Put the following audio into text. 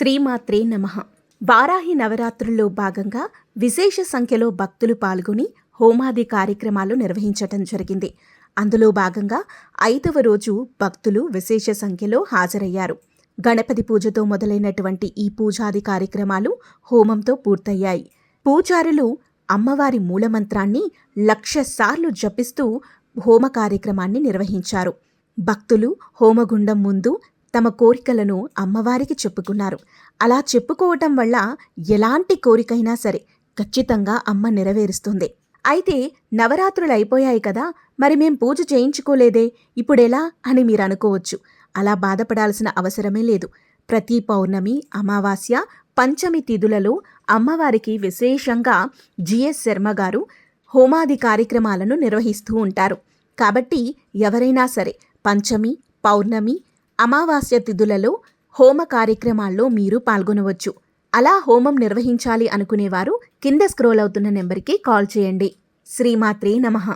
శ్రీమాత్రే నమ. వారాహి నవరాత్రుల్లో భాగంగా విశేష సంఖ్యలో భక్తులు పాల్గొని హోమాది కార్యక్రమాలు నిర్వహించటం జరిగింది. అందులో భాగంగా ఐదవ రోజు భక్తులు విశేష సంఖ్యలో హాజరయ్యారు. గణపతి పూజతో మొదలైనటువంటి ఈ పూజాది కార్యక్రమాలు హోమంతో పూర్తయ్యాయి. పూజారులు అమ్మవారి మూలమంత్రాన్ని లక్ష సార్లు జపిస్తూ హోమ కార్యక్రమాన్ని నిర్వహించారు. భక్తులు హోమగుండం ముందు తమ కోరికలను అమ్మవారికి చెప్పుకున్నారు. అలా చెప్పుకోవటం వల్ల ఎలాంటి కోరికైనా సరే ఖచ్చితంగా అమ్మ నెరవేరుస్తుంది. అయితే నవరాత్రులు అయిపోయాయి కదా మరి మేం పూజ చేయించుకోలేదే? ఇప్పుడెలా అని మీరు అనుకోవచ్చు. అలా బాధపడాల్సిన అవసరమే లేదు. ప్రతి పౌర్ణమి అమావాస్య పంచమి తిథులలో అమ్మవారికి విశేషంగా జిఎస్ శర్మ గారు హోమాది కార్యక్రమాలను నిర్వహిస్తూ ఉంటారు. కాబట్టి ఎవరైనా సరే పంచమి పౌర్ణమి అమావాస్య తిథులలో హోమ కార్యక్రమాల్లో మీరు పాల్గొనవచ్చు. అలా హోమం నిర్వహించాలి అనుకునేవారు కింద స్క్రోల్ అవుతున్న నెంబర్కి కాల్ చేయండి. శ్రీమాత్రే నమః.